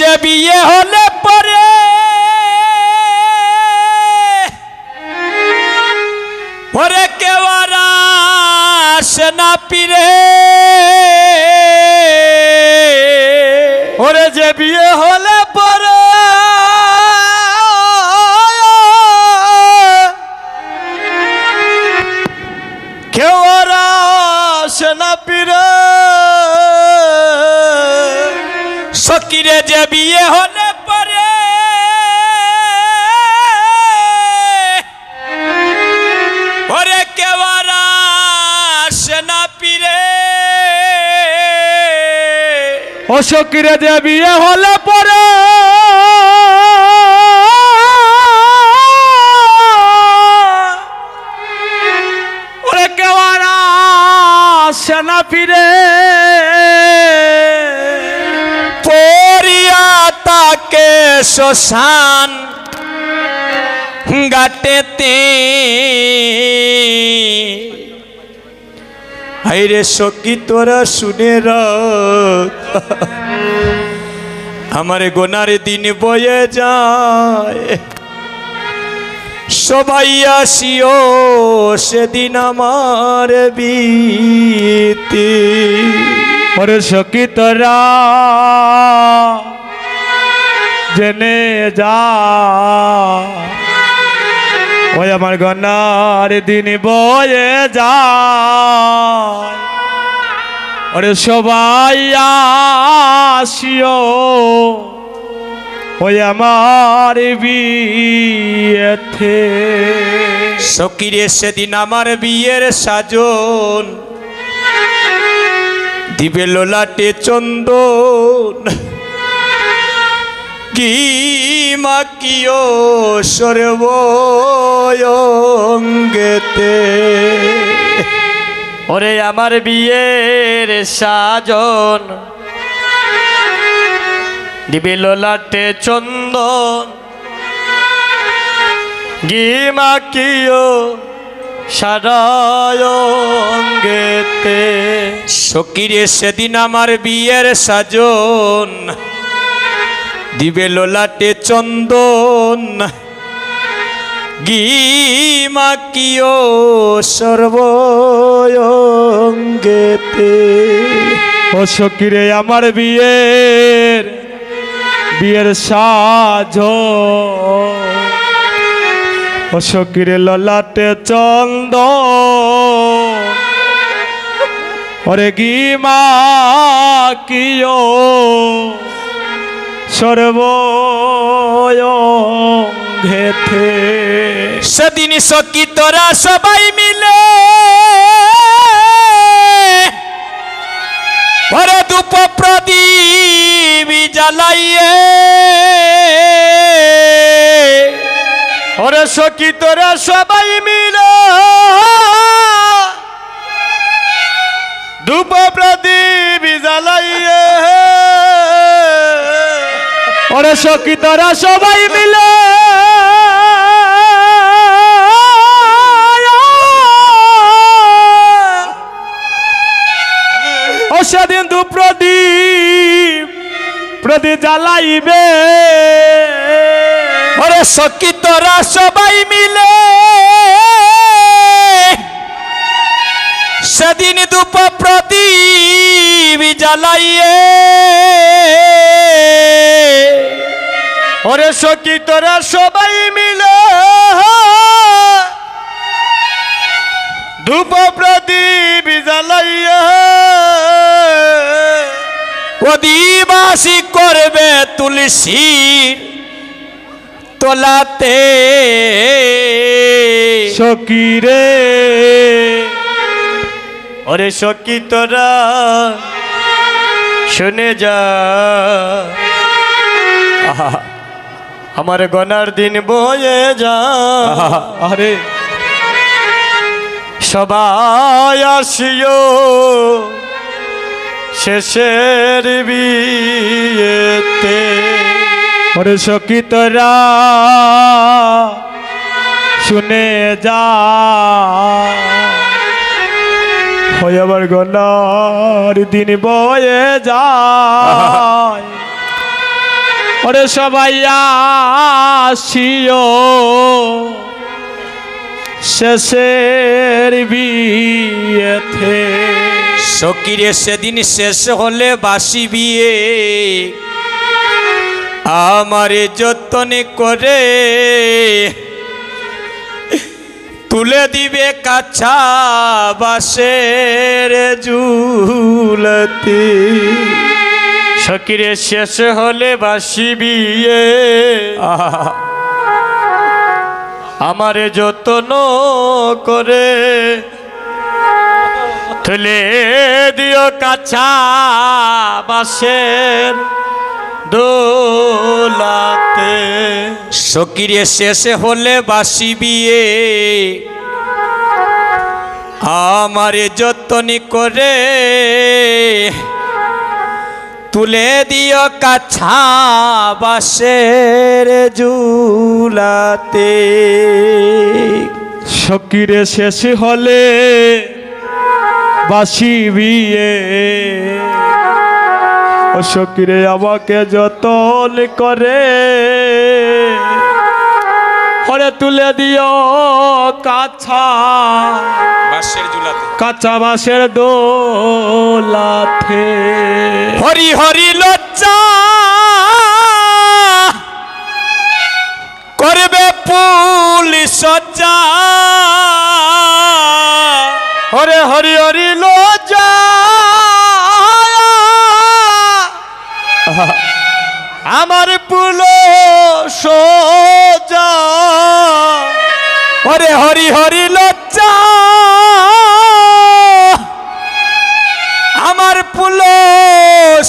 যে বিয়ে হলে পরে। ওরে কেউ আসে না পিরে ওরে যে বিয়ে হলে বিয়ে হলে পরে। ওরে কেউ আর আসে না পিরে। অশোকিরে যে বিয়ে হলে পরে। ওরে কেউ আর আসে শ্মশান গাটেতে। হাইরে সখী, তোরা শুনে আমার গোনার দিন বয়ে যায়। সবাই আসিও সেদিন আমার বিতি। ওরে তোরা জেনে যা। ওই আমার গনার দিন বয়ে যা। ওরে সবাই আসিও। ওই আমার বিয়েতে। সকিরে সেদিন আমার বিয়ের সাজন। দিবে লোলাটে চন্দন। কি মাকিও সর্বঙ্গেতে ওরে আমার বিয়ের সাজন দিবে লোলাটে চন্দন। গিমাকিও সারায়ঙ্গেতে সকিরে সেদিন আমার বিয়ের সাজন। দিবে লোলাটে চন্দন। গিমাকিও সর্বঙ্গেতে ও সকিরে, আমার বিয়ের বিয়ের সাজ। ও সকিরে, ললাটে চন্দ ওরে গিমা কিও সর্ব ঘেথে সেদিন সকি তোরা সবাই মিলে ওরে ধূপ প্রদীপ জ্বালাইয়ে। ওরে সকি তোরা সবাই মিলে ধূপ প্রদীপ সখী তোরা সবাই মিলে। ও সেদিন দু প্রদীপ প্রদীপ জ্বালাইবে। ওরে সকি তোরা সবাই মিলে। সেদিন ধূপ প্রদীপ জ্বালাইয়ে। ওরে সকি তোরা সবাই মিলে ধূপ প্রদীপ জ্বালাইয়ে অধিবাসী করবে তুলসী তোলাতে। সখী রে। ওরে সখী তোরা শুনে যা। আমার গনার দিন বয়ে যা। আরে। সবাই আসিও শেষের বিয়েতে। ওরে সখী তোরা শুনে যা। হয় আবার গনার দিন বয়ে যায়। ওরে সবাই আসিও। শেষের বিয়েতে। সকিরে, সেদিন শেষ হলে বাসি বিয়ে। আমারে যতন করে তুলে দিবে কাছা বাসের ঝুলতে। সকিরে শেষ হলে বাসি বিয়ে। আমারে যতন করে তুলে দিও কাছা বাসের দোলাতে। সকিরে শেষে হলে বাসি বিয়ে। আমারে যতনি করে তুলে দিও কাছা বাসের জুলাতে সকিরে শেষ হলে বাসি বিয়ে। ও সকিরে আমাকে যতন করে ওরে তুলে দিও কাছা বাসের ঝুলাতে কাঁচা বাঁশের দোলাথে হরি হরি লজ্জা করবে পুলিশ সজ্জা। হরে হরি হরি লজ্জা। আমার পুল সোজা হরে হরি হরি লজ্জা। আমার পুল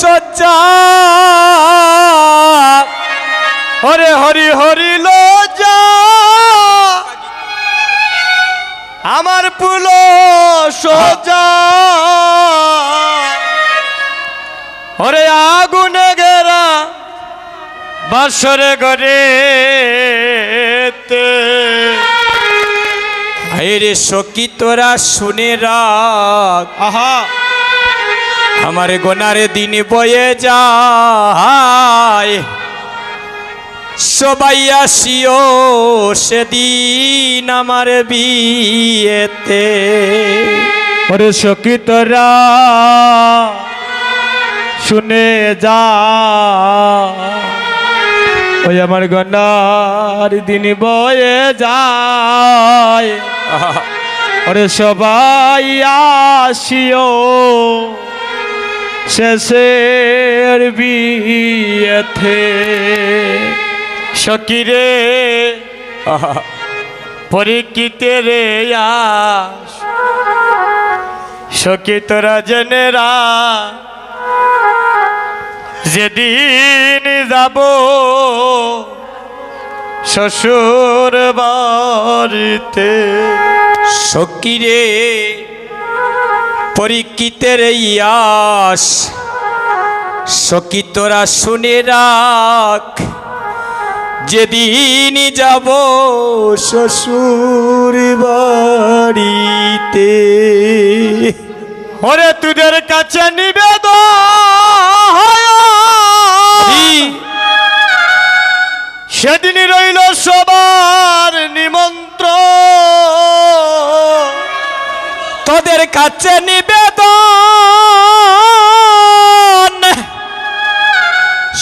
সজ্জা। হরে হরি হরি লজ্জা। আমার পুল সজ্জা। হরে আগুনে গেরা বাসরে গরে রে সখী তোরা শুনে রাখ। আহা। আমার গোনারে দিন বয়ে যায়। সবাই আসিও সেদিন আমার বিয়েতে। ওরে সখী তোরা শুনে যা। ওই আমার গন্ডার দিন বয়ে যায়। ওরে সবাই আসিও। শেষের বিয়েতে। সকিরে, পরীক্ষিতে রে আস। সখী তোরা জেনেরা যেদিন যাব শ্বশুর বাড়িতে। সকিরে পরীক্ষিতের ইয়াস সখী তোরা শুনে রাখ যেদিন যাব শ্বশুর বাড়িতে। ওরে তোদের কাছে নিবেদন সেদিন রইল সবার নিমন্ত্র তোদের কাছে নিবেদন।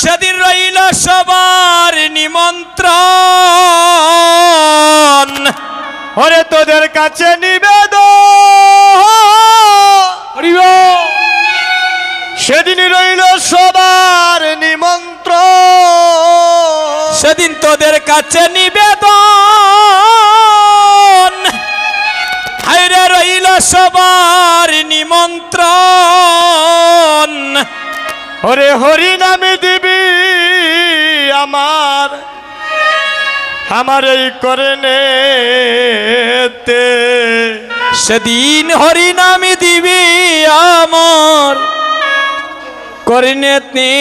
সেদিন রইল সবার নিমন্ত্রণ। ওরে তোদের কাছে নিবেদন কাছে নিবেদন। হাইরে রইল সবার নিমন্ত্রণ। হরে হরি নামে দিবি আমার। আমার এই করে তে সেদিন হরি নামে দিবি আমার। করিনেতে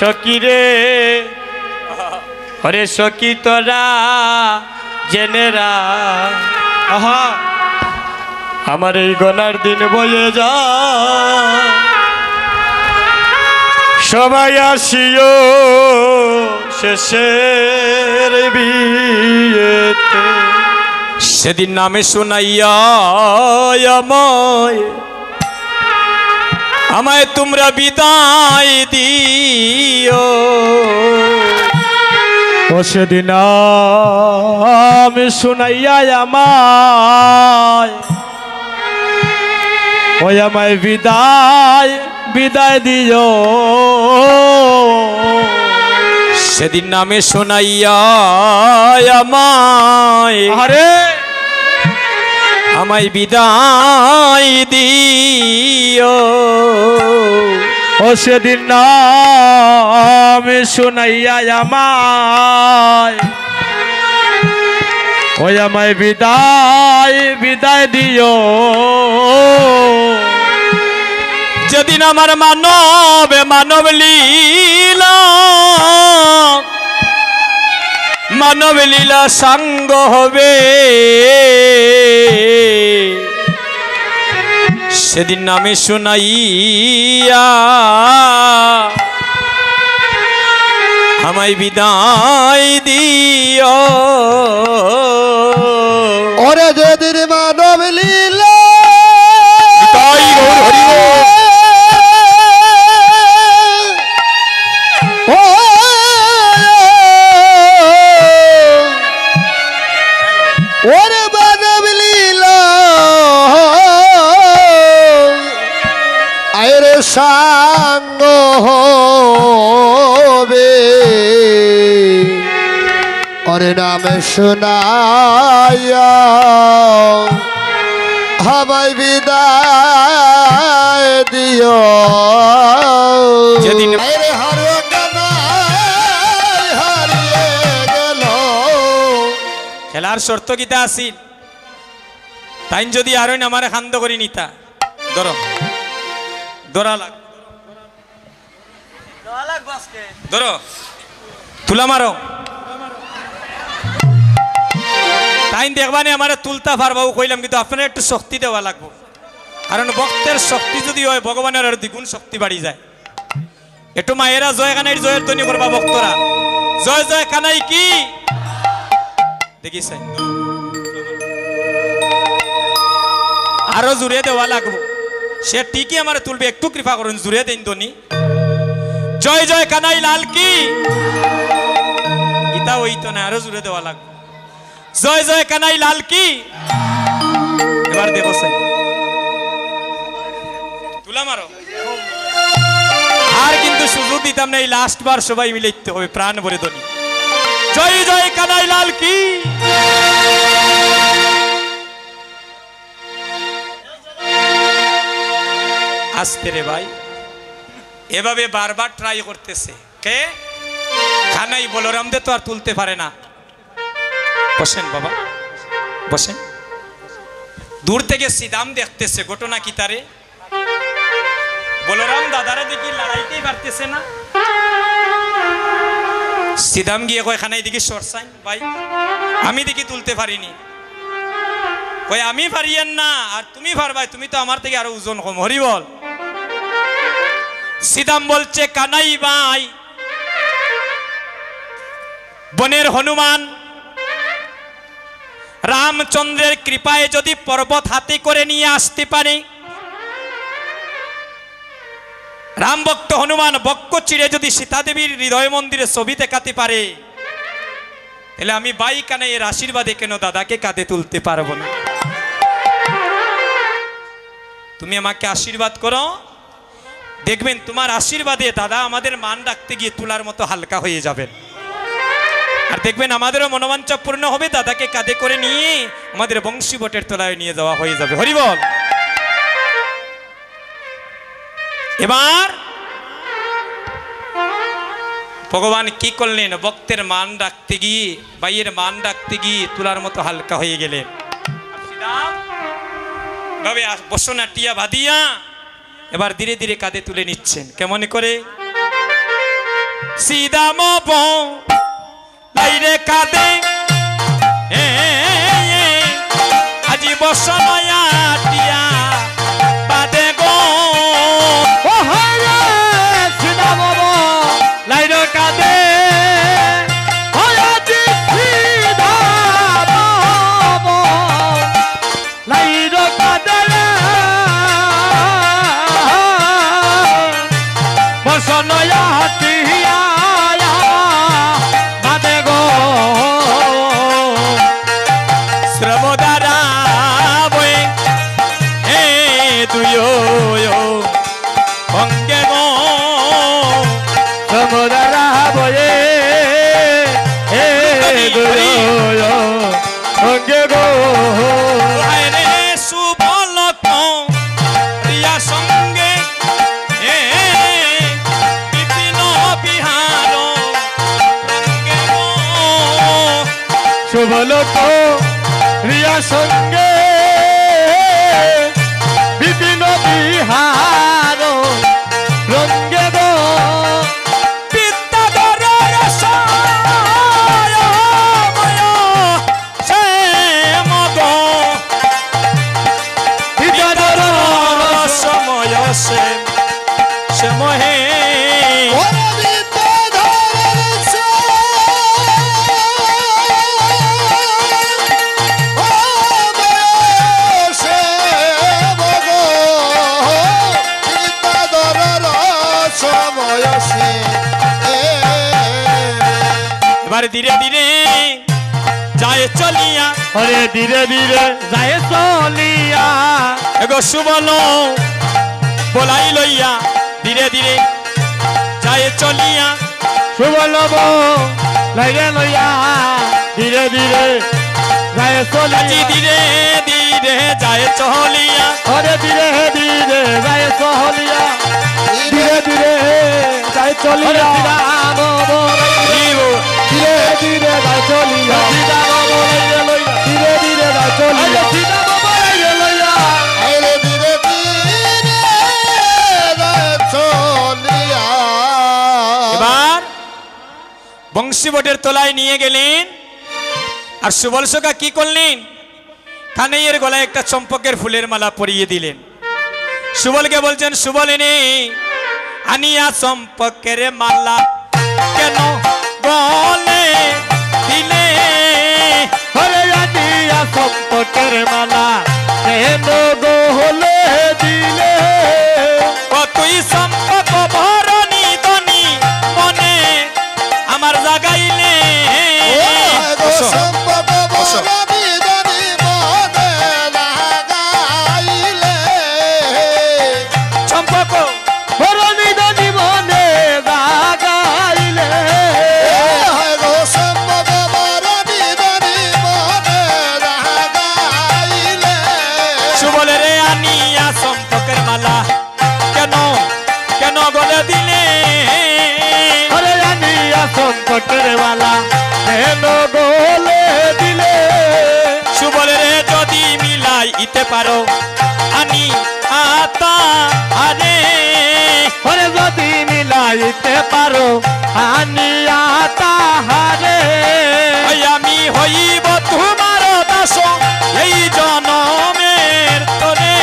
সকিরে হরে সকি তোরা জেনেরা আহা। আমার এই গনার দিন বয়ে যা সবাই আসিও শেষের বিয়েতে। সেদিন নামে শোনাইয়া আমায় আমায় তোমরা বিদায় দিও। ও সেদিন আমি শুনাইয়া আমায় ওই আমায় বিদায় বিদায় দিও। সেদিন নামে শোনাইয়া আমায় আরে আমায় বিদায় দিও। ও সেদিন আমি শুনাইয়া আমায়। ওই আমায় বিদায় বিদায় দিও। যেদিন আমার মানব মানব লীলা মানব লীলা সাঙ্গ হবে। সেদিন নামে শুনাইয়া আমায় বিদায় দিও ওরে যদি মানব লীলা সাঙ্গ হবে। ওরে নামে শোনায়া হাবাই বিদায় দিও। যেদিন- খেলার শর্ত কিতা আছিল তাইন যদি আরই আমার খান্দ করি নিতা। ধরো। ধরা লাগ। ধরো তুলা মারো। তাইন দেখবানি আমার তুলতা পারবাবু কইলাম কিন্তু আপনার একটু শক্তি দেওয়া লাগবো। কারণ ভক্তের শক্তি যদি হয় ভগবানের আরও দ্বিগুণ শক্তি বাড়ি যায়। একটু মায়েরা জয় কানাই জয়ের ধ্বনি করবা ভক্তরা। জয় জয় কানাই কি? দেখিস আরও জুড়ে দেওয়া লাগবো। সে ঠিকই আমার তুলবে, একটু কৃপা করুন, জুড়ে দিন ধনী জয় জয় কানাই লাল কি? ইতা ওই তো না, আরও জুড়ে দেওয়া লাগবে। জয় জয় কানাই লাল কি? এবার দেবো তুলা মারো। আর কিন্তু সুযোগ দিতাম না, এই লাস্ট বার সবাই মিলে হবে, প্রাণ ভরে ধনী জয় জয় কানাই লাল কি? আসতে রে ভাই। এভাবে বারবার ট্রাই করতেছে। কে? খানাই বলরাম দে তো আর তুলতে পারে না। বসেন বাবা। বসেন। দূর থেকে সিদাম দেখতেছে, ঘটনা কি তারে? বলরাম দাদারা দেখি লড়াইতেই পারতেছে না। সিদাম গিয়ে কয়, খানাই দেখি সরসাইন ভাই। আমি দেখি তুলতে পারিনি। কই আমি পারিয়েন না। আর তুমি পারবাই, তুমি তো আমার থেকে আরও ওজন কম। হরি বল। সিদাম বলছে, কানাই ভাই, বনের হনুমান, রামচন্দ্রের কৃপায় যদি পর্বত হাতে করে নিয়ে আসতে পারে। রাম ভক্ত হনুমান, বক্ষ চিড়ে যদি সীতাদেবীর হৃদয় মন্দিরে ছবি দেখাতে পারে, তাহলে আমি বাই কানে এর আশীর্বাদে কেন দাদাকে কাঁধে তুলতে পারব না? তুমি আমাকে আশীর্বাদ করো। দেখবেন তোমার আশীর্বাদে দাদা আমাদের মান রাখতে গিয়ে তুলার মতো হালকা হয়ে যাবেন। আর দেখবেন আমাদেরও মনোবাঞ্ছা পূর্ণ হবে, দাদাকে কাঁধে করে নিয়ে আমাদের বংশী বটের তলায় নিয়ে যাওয়া হয়ে যাবে। হরিবল এবার ভগবান কি করলেন? ভক্তের মান রাখতে গিয়ে বাইয়ের মান রাখতে গিয়ে তুলার মতো হালকা হয়ে গেলেন। আর শ্রীরাম ভাবে বসনা টিয়া ভাদিয়া। এবার ধীরে ধীরে কাঁধে তুলে নিচ্ছেন কেমন করে সীদাম বাইরে আজি বসনয়া ধীরে ধীরে যায় চলিয়া এগো সুবল বলাই লইয়া ধীরে ধীরে যায় চলিয়া শুভলব লাগে লইয়া ধীরে ধীরে যায় চলিয়া ধীরে ধীরে যায় চলিয়া ধীরে ধীরে যায় চলিয়া ধীরে ধীরে যায় চলিয়া ধীরে ধীরে যায় চলিয়া ধীরে ধীরে যায় চলিয়া চলিয়া। এবার বংশীবটের তলায় নিয়ে গেলেন। আর সুবল সখা কি করলেন? কানাইয়ের গলায় একটা চম্পকের ফুলের মালা পরিয়ে দিলেন। সুবলকে বলছেন সুবল এনে আনিয়া চম্পকের মালা কেন গলে? সম্পর্কের মালা কেন গো ইতে পারো। আনি আতা আরে হরে যদি মিলাইতে পারো আনিয়া তাহারে ওই আমি হইব তোমার দাস এই জনমের তরে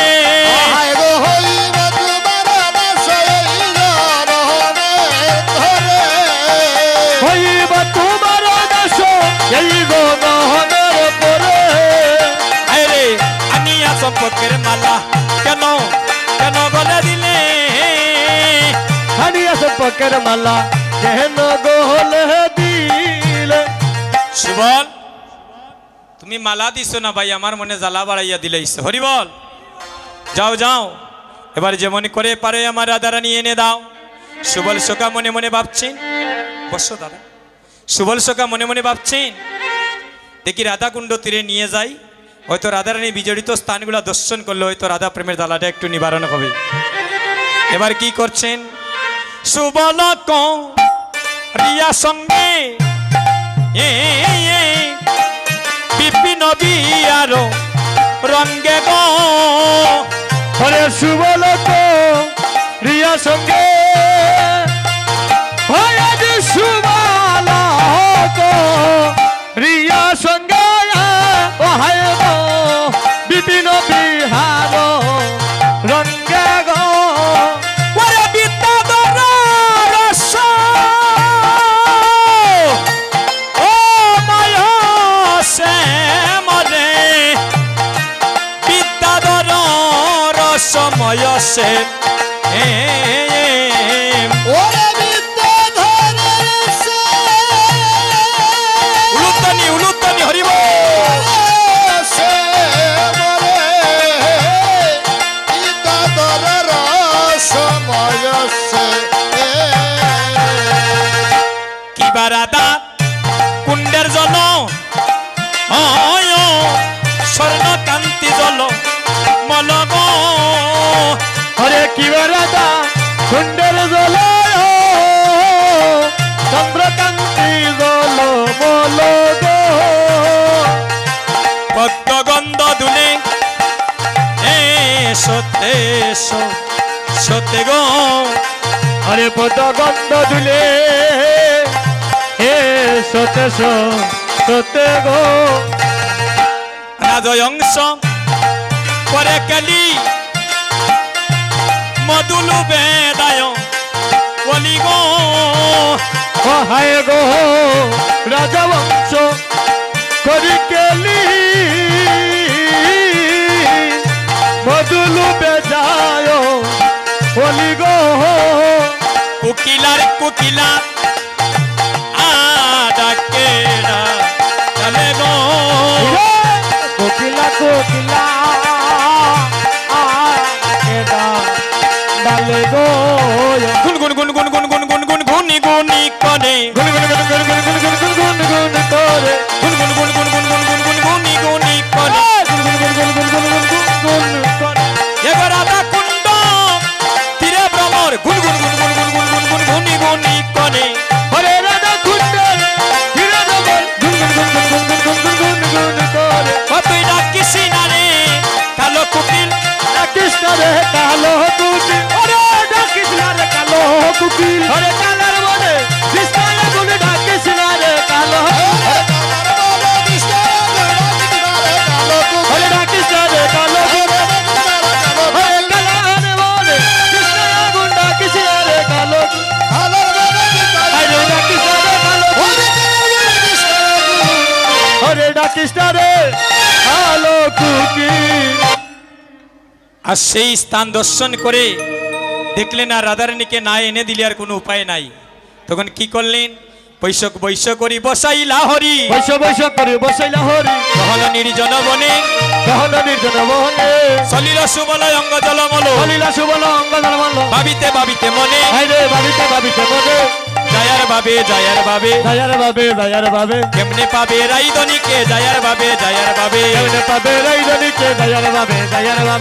হইব তোমার দাস এই জনমের ধরে হইব তোমার দাস এই গহনের সম্পর্কের মালা, কেন গোহলে দিলে? সুবল, তুমি মালা দিছো না ভাই, আমার মনে জ্বালা বাড়াইয়া দিলেইছো হরি বল। যাও যাও। এবার যেমন করে পারে আমার রাধারানী এনে দাও। সুবল সোকা মনে মনে ভাবছেন বসো দাদা। সুবল সোকা মনে মনে ভাবছেন দেখি রাধা কুণ্ড তীরে নিয়ে যাই। হয়তো রাধারানী বিজড়িত স্থানগুলো দর্শন করলে হয়তো রাধা প্রেমের জ্বালাটা একটু নিবারণ হবে। এবার কি করছেন? সুবল রিয়া সঙ্গে। বিপিন বিয়ার রঙ্গে গো। হরে শুভল রিয়া সঙ্গে। same গন্ধ দুলে হে সতে সতে গো। রাজয়ংশ পরে কালি। মধুলু বেদায় বলি গো। হায় গো রাজবংশ করি কেলি। কুকিলা আডাকেরা চলে গো কোকিলা কোকিলা আকেদা ডালে গো কালো কুকিল। ওরে ডাকিস না রে কালো। কুকিল। ওরে কালার বনে বিস্তারে গুনে ডাকিস না রে কালো। ওরে ডাকিস না রে কালো Pakistan. আর সেই স্থান দর্শন করে দেখলেন আর রাধারানীকে না এনে দিলে আর কোনো উপায় নাই। তখন কি করলেন? বৈশক বৈশ করি বসাই লাহরি বৈশ বৈশ করে বসাইলা হরি। সহল নির্জন বনে। নির্জন মোহনে সলিল সুবলয় অঙ্গ জলমল। হলিলা সুবল অঙ্গ ধর্মল ভাবিতে ভাবিতে মনে। হাইরে ভাবিতে ভাবিতে মনে। জয়ার বাবে জয়ার বাবে। কেমনে পাবে রাইদনিকে? জয়ার বাবে জয়ার বাবে। কেমনে পাবে বাবে বাবে।